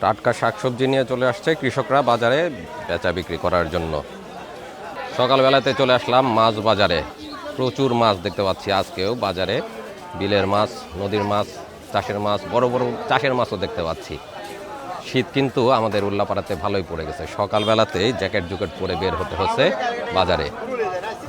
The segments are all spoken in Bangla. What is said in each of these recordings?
টাটকা শাকসবজি নিয়ে চলে আসছে কৃষকরা বাজারে বেচা বিক্রি করার জন্য। সকালবেলাতে চলে আসলাম মাছ বাজারে। প্রচুর মাছ দেখতে পাচ্ছি আজকেও বাজারে। বিলের মাছ, নদীর মাছ, চাষের মাছ, বড় বড় চাষের মাছও দেখতে পাচ্ছি। শীত কিন্তু আমাদের উল্লাপাড়াতে ভালোই পড়ে গেছে। সকালবেলাতেই জ্যাকেট জুকেট পরে বের হতে হচ্ছে বাজারে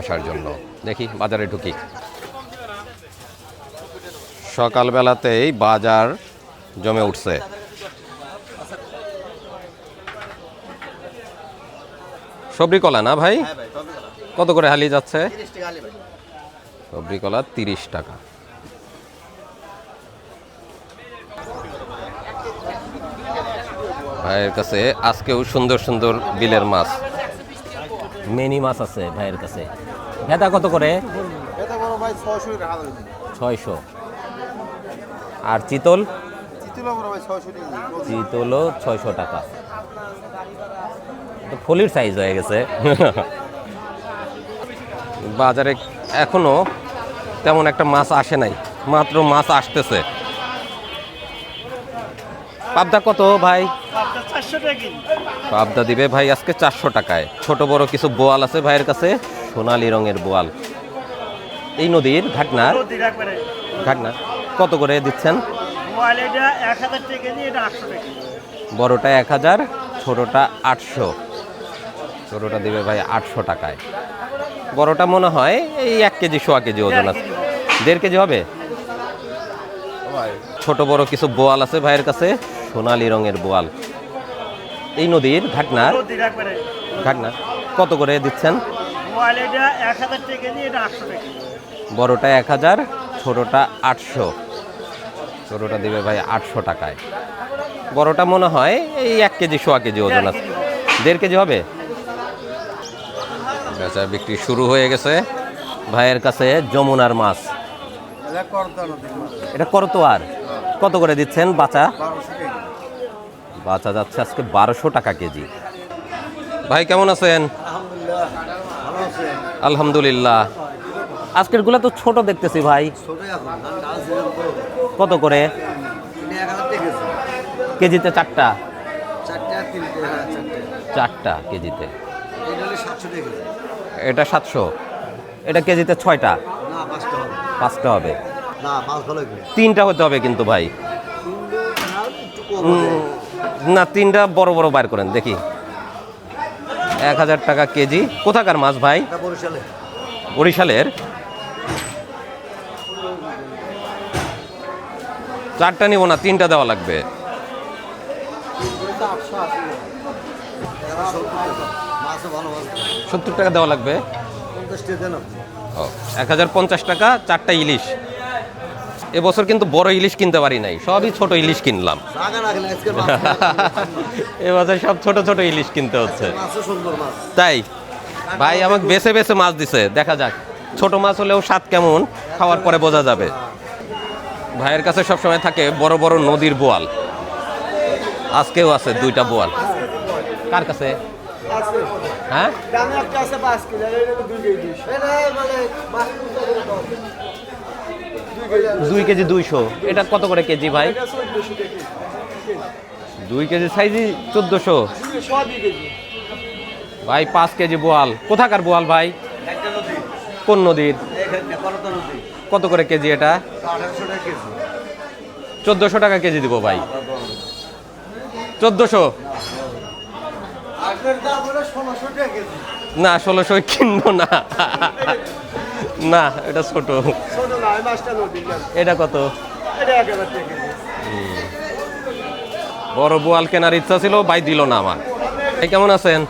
আসার জন্য। দেখি বাজারে ঢুকি। সকালবেলাতেই বাজার জমে উঠছে। সবরি কলা না ভাই? কত করে হালি যাচ্ছে? সবরি কলা তিরিশ টাকা। ভাইয়ের কাছে আজকেও সুন্দর সুন্দর বিলের মাছ। মেনি মাছ আছে ভাইয়ের কাছে। ভেদা কত করে? ছয়শো। আর চিতল? চিতুলা বড় ছয়শো টাকা। চিতলও ছয়শো টাকা। তো ফলির সাইজ হয়ে গেছে। বাজারে এখনও তেমন একটা মাছ আসে নাই মাত্র মাছ আসতেছে। পাবদা কত ভাই? পাবদা দিবে ভাই আজকে চারশো টাকায়। ছোট বড় কিছু বোয়াল আছে ভাইয়ের কাছে সোনালী রঙের বোয়াল। এই নদীর ঘাটনার ঘাটনা কত করে দিচ্ছেন? বড়টা এক হাজার ছোটোটা আটশো। ছোটোটা দেবে ভাই আটশো টাকায়। বড়টা মনে হয় এই এক কেজি সোয়া কেজি ওজন আছে। দেড় কেজি হবে? ছোট বড় কিছু বোয়াল আছে ভাইয়ের কাছে? সোনালী রঙের বোয়াল। এই নদীর একবারে ঘাটনা কত করে দিচ্ছেন? বড়টা এক হাজার ছোটোটা আটশো। ছোটোটা দিবে ভাই আটশো টাকায়। বড়টা মনে হয় এই এক কেজি, সোয়া কেজি ওজন আছে। দেড় কেজি হবে? বেচা বিক্রি শুরু হয়ে গেছে। ভাইয়ের কাছে যমুনার মাছ। এটা করতোয়ার। কত করে দিচ্ছেন বাচা বারোশো টাকা বাচা যাচ্ছে আজকে বারোশো টাকা কেজি। ভাই, কেমন আছেন? আলহামদুলিল্লাহ। আজকেরগুলা তো ছোট দেখতেছি ভাই। কত করে? কেজিতে চারটা? চারটে হ্যাঁ কেজিতে। এটা সাতশো এটা কেজিতে ছয়টা? পাঁচটা হবে। তিনটা হতে হবে কিন্তু ভাই। না, তিনটা বড় বড় বার করেন দেখি। এক হাজার টাকা কেজি। কোথাকার মাছ ভাই? বরিশালের? চারটা নিব না, তিনটা দেওয়া লাগবে। সত্তর টাকা দেওয়া লাগবে। এক হাজার পঞ্চাশ টাকা, চারটা ইলিশ। এবছর কিন্তু বড় ইলিশ কিনতে পারি নাই, সবই ছোট ইলিশ কিনলাম। এবছর সব ছোট ছোট ইলিশ কিনতে হচ্ছে। তাই, ভাই আমাকে বেছে বেছে মাছ দিছে, দেখা যাক। ছোট মাছ হলেও স্বাদ কেমন, খাওয়ার পরে বোঝা যাবে। ভাইয়ের কাছে সবসময় থাকে বড় বড় নদীর বোয়াল। আজকেও আছে দুইটা বোয়াল। কার কাছে? হ্যাঁ? দুই কেজি দুইশো। এটা কত করে কেজি ভাই? দুই কেজি সাইজই চোদ্দোশো। ভাই, পাঁচ কেজি বোয়াল। কোথাকার বোয়াল ভাই? কোন নদীর? কত করে কেজি এটা? চোদ্দোশো টাকা কেজি দিব ভাই। চোদ্দোশো? না ষোলোশো কিনবো না। না, এটা ছোট। এটা কত? বড় বোয়াল কেনার ইচ্ছা ছিল, ভাই দিল না আমার। এই কেমন আছেন?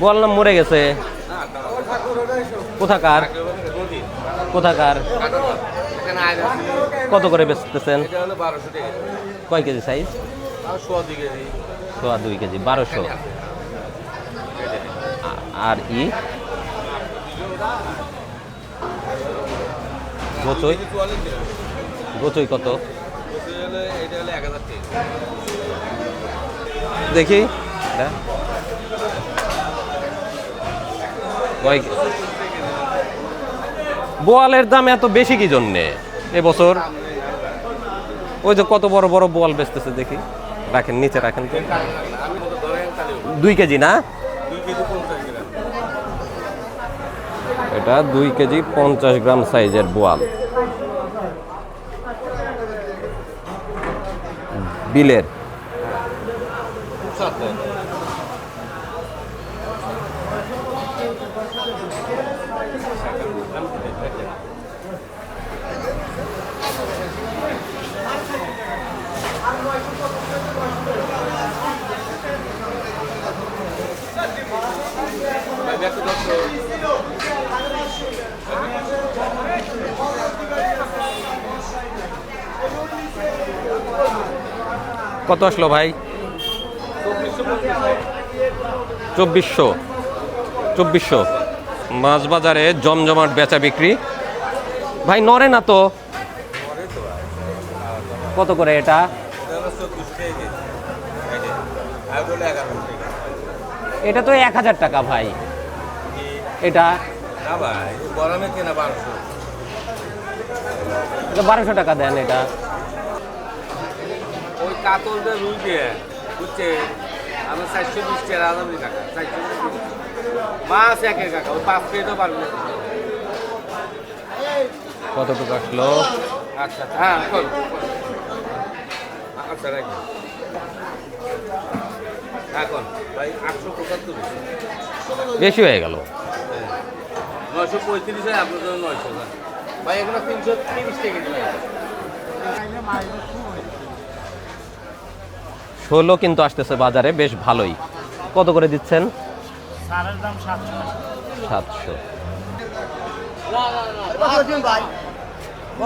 বোয়াল নাম মরে গেছে। কোথাকার? কোথাকার? কত করে বেচতেছেন? কয় কেজি সাইজ সোয়া দুই কেজি, বারোশো। আর ই? গোচই? গোচই কত? দেখি। এটা। কয় বোয়ালের দাম এত বেশি কি জন্যে এবছর? ওই যে কত বড় বড় বোয়াল বেচতেছে দেখি। রাখেন, নিচে রাখেন তো। দুই কেজি না? এটা দুই কেজি পঞ্চাশ গ্রাম সাইজের বোয়াল। বিলের। কত আসলো ভাই? চব্বিশশো। চব্বিশশো। মাছ বাজারে জমজমাট বেচা বিক্রি। ভাই নরে না তো। কত করে এটা? এটা তো এক হাজার টাকা ভাই। এটা বারোশো টাকা দেন এটা। কাতলদের রুই দিয়ে বুঝছে? আমি চারশো বিশ টাকা আলাদা কাকা চারশো মাছ একে কাকা ওই পাঁচ প্লেটও পারবে না। কতটুকু আসলো আচ্ছা আচ্ছা হ্যাঁ করো আচ্ছা রাখি। এখন ভাই আটশো পঁচাত্তর। বেশি হয়ে গেল। নয়শো পঁয়ত্রিশ হয় আপনার জন্য নয়শো না ভাই এগুলো তিনশো তিরিশ টাকা ষোলো কিন্তু আসতেছে বাজারে, বেশ ভালোই। কত করে দিচ্ছেন? সাতশো।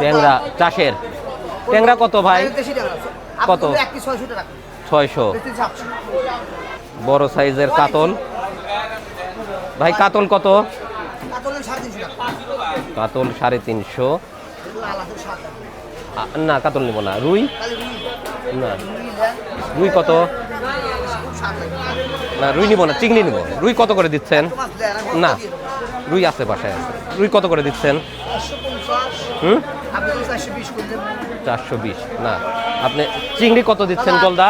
ট্যাংরা চাষের। ট্যাংরা কত ভাই? কত? ছয়শো। বড় সাইজের কাতল। ভাই, কাতল কত? কাতল সাড়ে তিনশো। না, কাতল নিব না। রুই? না। রুই কত? না রুই নিব না চিংড়ি নিব। রুই কত করে দিচ্ছেন? না রুই আছে বাসায় আছে। রুই কত করে দিচ্ছেন? হুম? চারশো বিশ না। আপনি চিংড়ি কত দিচ্ছেন গলদা?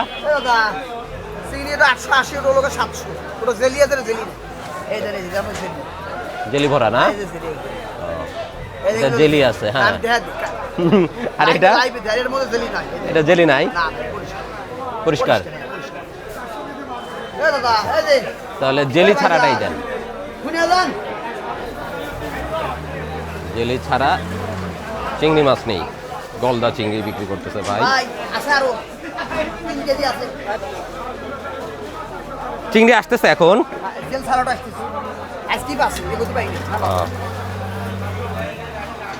জেলি ভরা না? জেলি আছে, হ্যাঁ। আর এটা? এটা জেলি নাই? পরিষ্কার। তাহলে জেলি ছাড়াটাই দেন। জেলি ছাড়া চিংড়ি মাছ নেই। গলদা চিংড়ি বিক্রি করতেছে ভাই। চিংড়ি আসতেছে এখন।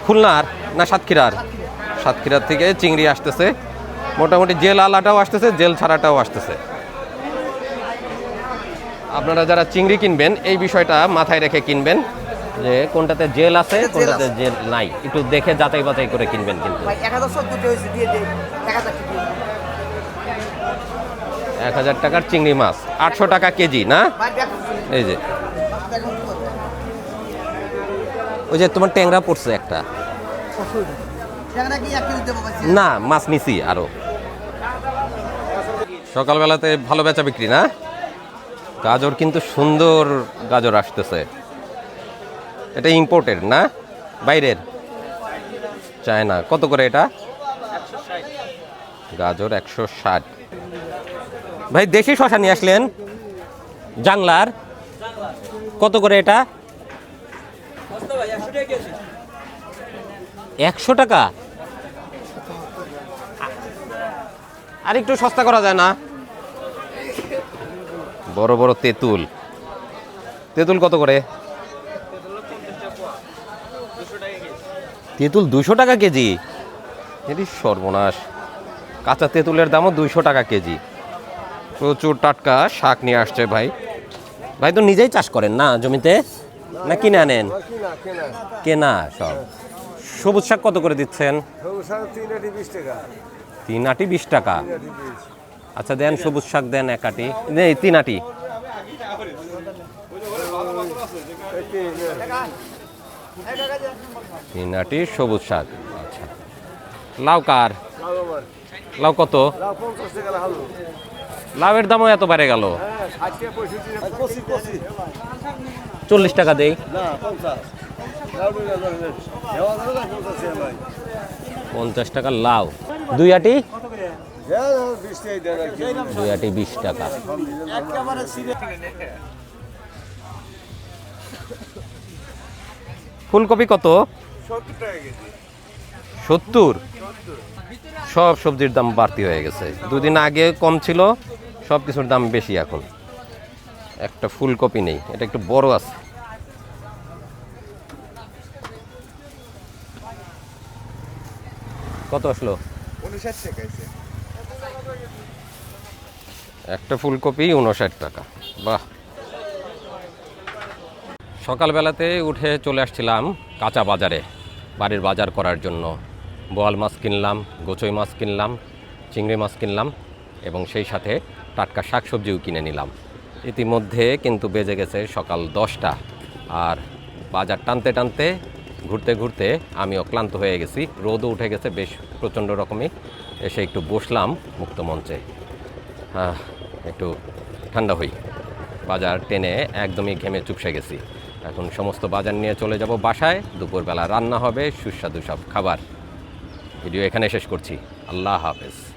খুলনার না সাতক্ষীরার? সাতক্ষীরার থেকে চিংড়ি আসতেছে। মোটামুটি জেল আলাটাও আসতেছে জেল ছাড়াটাও আসতেছে। আপনারা যারা চিংড়ি কিনবেন এই বিষয়টা মাথায় রেখে কিনবেন যে কোনটাতে জেল আছে কোনটাতে জেল নাই। একটু দেখে যাচাই বাছাই করে কিনবেন কিন্তু। এক হাজার টাকার চিংড়ি মাছ। আটশো টাকা কেজি না? এই যে। ওই যে তোমার ট্যাংরা পড়ছে একটা। না মাছ নিছি আরও। সকালবেলাতে ভালো বেচা বিক্রি, না? গাজর কিন্তু সুন্দর গাজর আসতেছে। এটা ইম্পোর্টেড না? বাইরের? চায়না। কত করে এটা? গাজর একশো ষাট। ভাই, দেশি শশা নিয়ে আসলেন? জাংলার কত করে এটা? একশো টাকা? আর একটু সস্তা করা যায় না। বড় বড় তেঁতুল। তেঁতুল কত করে? তেঁতুল দুশো টাকা কেজি। এটি সর্বনাশ। কাঁচা তেঁতুলের দামও দুইশো টাকা কেজি। প্রচুর টাটকা শাক নিয়ে আসছে ভাই। ভাই তো নিজেই চাষ করেন না জমিতে? না কিনে আনেন? কিনা সব। সবুজ শাক কত করে দিচ্ছেন? সবুজ শাক তিন টাকা। তিন আটি, বিশ টাকা। আচ্ছা দেন সবুজ শাক দেন এক আটি। নেই তিন আটি। তিন আটি সবুজ শাক। আচ্ছা। লাউ কার? লাউ কত? লাউয়ের দামও এত বেড়ে গেল। চল্লিশ টাকা দেই। পঞ্চাশ টাকা লাউ। দুই আটি? দুই আটি বিশ টাকা। ফুলকপি কত? সত্তর। সব সবজির দাম বাড়তি হয়ে গেছে। দুদিন আগে কম ছিল সব কিছুর দাম বেশি এখন। একটা ফুলকপি নেই এটা একটু বড় আছে। কত আসলো? একটা ফুলকপি উনষাট টাকা। বাহ। সকালবেলাতে উঠে চলে আসছিলাম কাঁচা বাজারে, বাড়ির বাজার করার জন্য। বোয়াল মাছ কিনলাম, গোচই মাছ কিনলাম, চিংড়ি মাছ কিনলাম এবং সেই সাথে টাটকা শাকসবজিও কিনে নিলাম। ইতিমধ্যে কিন্তু বেজে গেছে সকাল দশটা। আর বাজার টানতে টানতে ঘুরতে ঘুরতে আমি অক্লান্ত হয়ে গেছি। রোদও উঠে গেছে বেশ প্রচণ্ড রকমই। এসে একটু বসলাম মুক্ত মঞ্চে। একটু ঠান্ডা হই। বাজার টেনে একদমই ঘেমে চুপসে গেছি। এখন সমস্ত বাজার নিয়ে চলে যাব বাসায়। দুপুরবেলা রান্না হবে, সুস্বাদু সব খাবার। ভিডিও এখানে শেষ করছি। আল্লাহ হাফেজ।